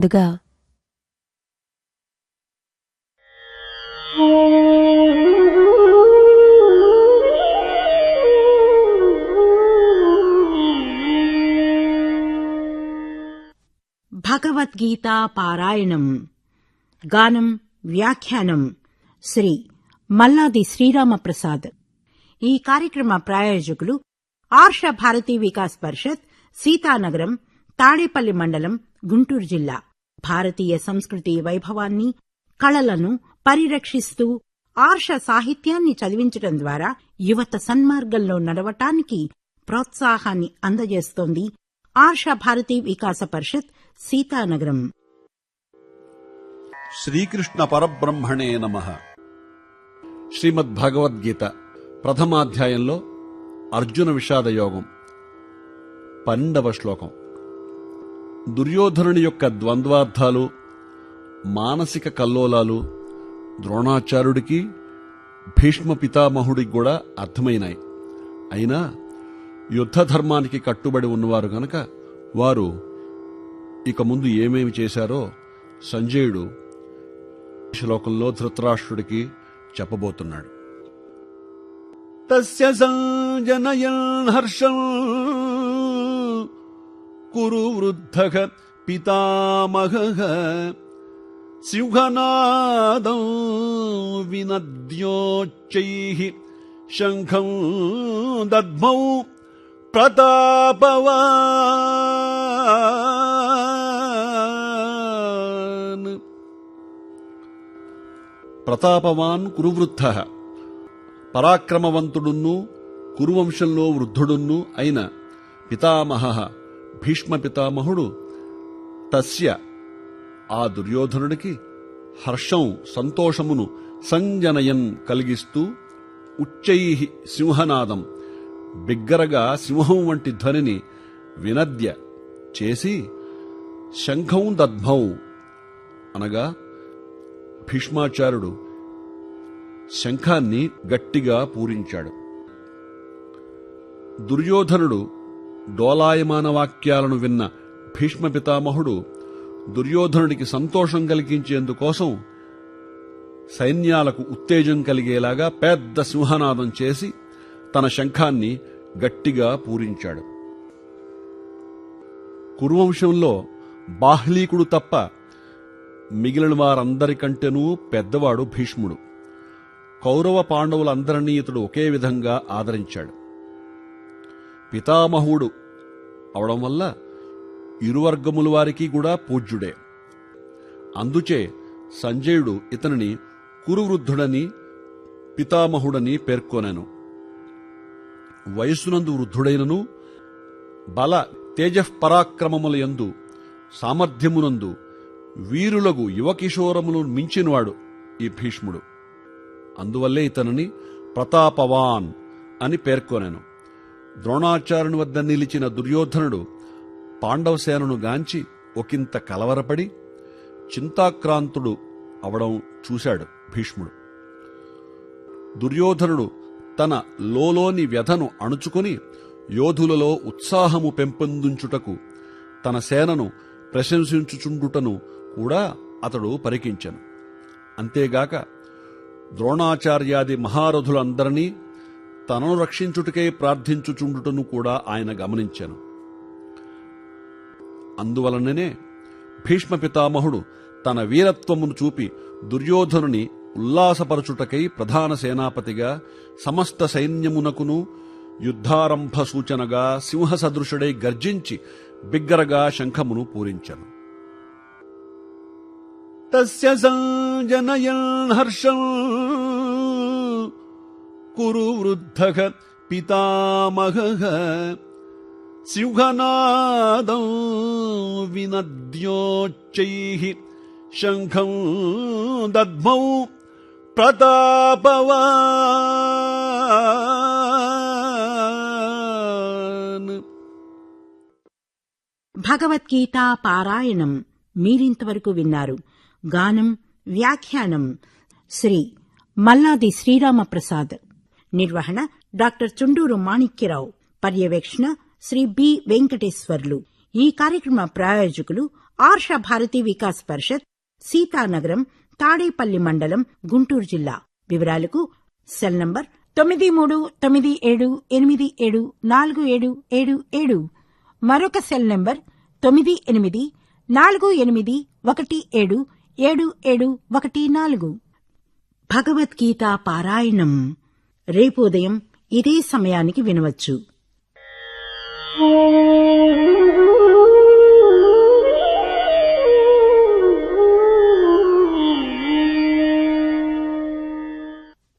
ముందుగా భగవద్గీతా పారాయణం. గానం వ్యాఖ్యానం శ్రీ మల్లాది శ్రీరామప్రసాద్. ఈ కార్యక్రమ ప్రాయోజకులు ఆర్ష భారతీ వికాస్ పరిషత్ సీతానగరం తాడేపల్లి మండలం గుంటూరు జిల్లా. భారతీయ సంస్కృతి వైభవాన్ని కళలను పరిరక్షిస్తూ ఆర్ష సాహిత్యాన్ని చదివించడం ద్వారా యువత సన్మార్గంలో నడవటానికి ప్రోత్సాహాన్ని అందజేస్తోంది ఆర్ష భారతి వికాస పరిషత్ సీతానగరం. శ్రీకృష్ణ పరబ్రహ్మణే నమ. శ్రీమద్ భగవద్గీత ప్రథమాధ్యాయంలో అర్జున విషాద యోగం పన్నెండవ శ్లోకం. దుర్యోధనుని యొక్క ద్వంద్వార్థాలు మానసిక కల్లోలాలు ద్రోణాచార్యుడికి భీష్మ పితామహుడికి కూడా అర్థమైనాయి. అయినా యుద్ధ ధర్మానికి కట్టుబడి ఉన్నవారు గనక వారు ఇక ముందు ఏమేమి చేశారో సంజయుడు శ్లోకంలో ధృతరాష్ట్రుడికి చెప్పబోతున్నాడు. తస్య సంజనయన్ హర్షం కురు వృద్ధ పితామహ సింహనాదం వినద్యోచ్చై శంఖం దద్మౌ ప్రతాపవాన్ ప్రతాపవాన్ కురువృద్ధ పరాక్రమవంతుడున్ను కురువంశంలో వృద్ధుడున్ను అయిన పితామహ భీష్మ పితామహుడు తస్య ఆ దుర్యోధనుడికి హర్షం సంతోషమును సంజనయం కలిగిస్తూ ఉచ్చై సింహనాదం బిగ్గరగా సింహం వంటి ధ్వనిని వినద్య చేసి శంఖం దద్భం అనగా భీష్మాచార్యుడు శంఖాన్ని గట్టిగా పూరించాడు. దుర్యోధనుడు డోలాయమాన వాక్యాలను విన్న భీష్మ పితామహుడు దుర్యోధనుడికి సంతోషం కలిగించేందుకోసం సైన్యాలకు ఉత్తేజం కలిగేలాగా పెద్ద సింహనాదం చేసి తన శంఖాన్ని గట్టిగా పూరించాడు. కురువంశంలో బాహ్లీకుడు తప్ప మిగిలిన వారందరికంటేనూ పెద్దవాడు భీష్ముడు. కౌరవ పాండవులందరినీ ఇతడు ఒకే విధంగా ఆదరించాడు. పితామహుడు. అవడం వల్ల ఇరువర్గముల వారికి కూడా పూజ్యుడే. అందుచే సంజయుడు ఇతనిని కురువృద్ధుడని పితామహుడని పేర్కొనెను. వయస్సునందు వృద్ధుడైనను బల తేజఃపరాక్రమముల యందు సామర్థ్యమునందు వీరులగు యువకిశోరములు మించినవాడు ఈ భీష్ముడు. అందువల్లే ఇతనిని ప్రతాపవాన్ అని పేర్కొనెను. ద్రోణాచార్యుని వద్ద నిలిచిన దుర్యోధనుడు పాండవసేనను గాంచి ఒకంత కలవరపడి చింతాక్రాంతుడు అవడం చూశాడు భీష్ముడు. దుర్యోధనుడు తన లోలోని వ్యధను అణుచుకొని యోధులలో ఉత్సాహము పెంపొందించుటకు తన సేనను ప్రశంసించుచుండుటను కూడా అతడు పరికించను. అంతేగాక ద్రోణాచార్యాది మహారథులందరినీ తనను రక్షించుటకై ప్రార్థించుచుండుటను కూడా ఆయన గమనించాను. అందువలననే భీష్మ పితామహుడు తన వీరత్వమును చూపి దుర్యోధనుని ఉల్లాసపరచుటకై ప్రధాన సేనాపతిగా సమస్త సైన్యమునకును యుద్ధారంభ సూచనగా సింహ సదృశుడై గర్జించి బిగ్గరగా శంఖమును పూరించను. తస్య సంజనయన్ హర్షం కురు వృద్ధ పితామహ సింహనాదం వినద్యోచ్చై శంఖం దద్మౌ ప్రతాపవాన్ భగవద్గీత పారాయణం మీరింతవరకు విన్నారు. గానం వ్యాఖ్యానం శ్రీ మల్లాది శ్రీరామప్రసాద్. నిర్వహణ డాక్టర్ చుండూరు మాణిక్యరావు. పర్యవేక్షణ శ్రీ బి వెంకటేశ్వర్లు. ఈ కార్యక్రమ ప్రాయోజకులు ఆర్ష భారతి వికాస్ పరిషత్ సీతానగరం తాడేపల్లి మండలం గుంటూరు జిల్లా. వివరాలకు సెల్ నంబర్ తొమ్మిది మూడు తొమ్మిది ఏడు ఎనిమిది ఏడు నాలుగు ఏడు ఏడు ఏడు. మరొక సెల్ నంబర్ తొమ్మిది ఎనిమిది నాలుగు ఎనిమిది ఒకటి ఏడు ఏడు ఏడు ఒకటి నాలుగు. భగవద్గీత పారాయణం. రేపు ఉదయం ఇదే సమయానికి వినవచ్చు.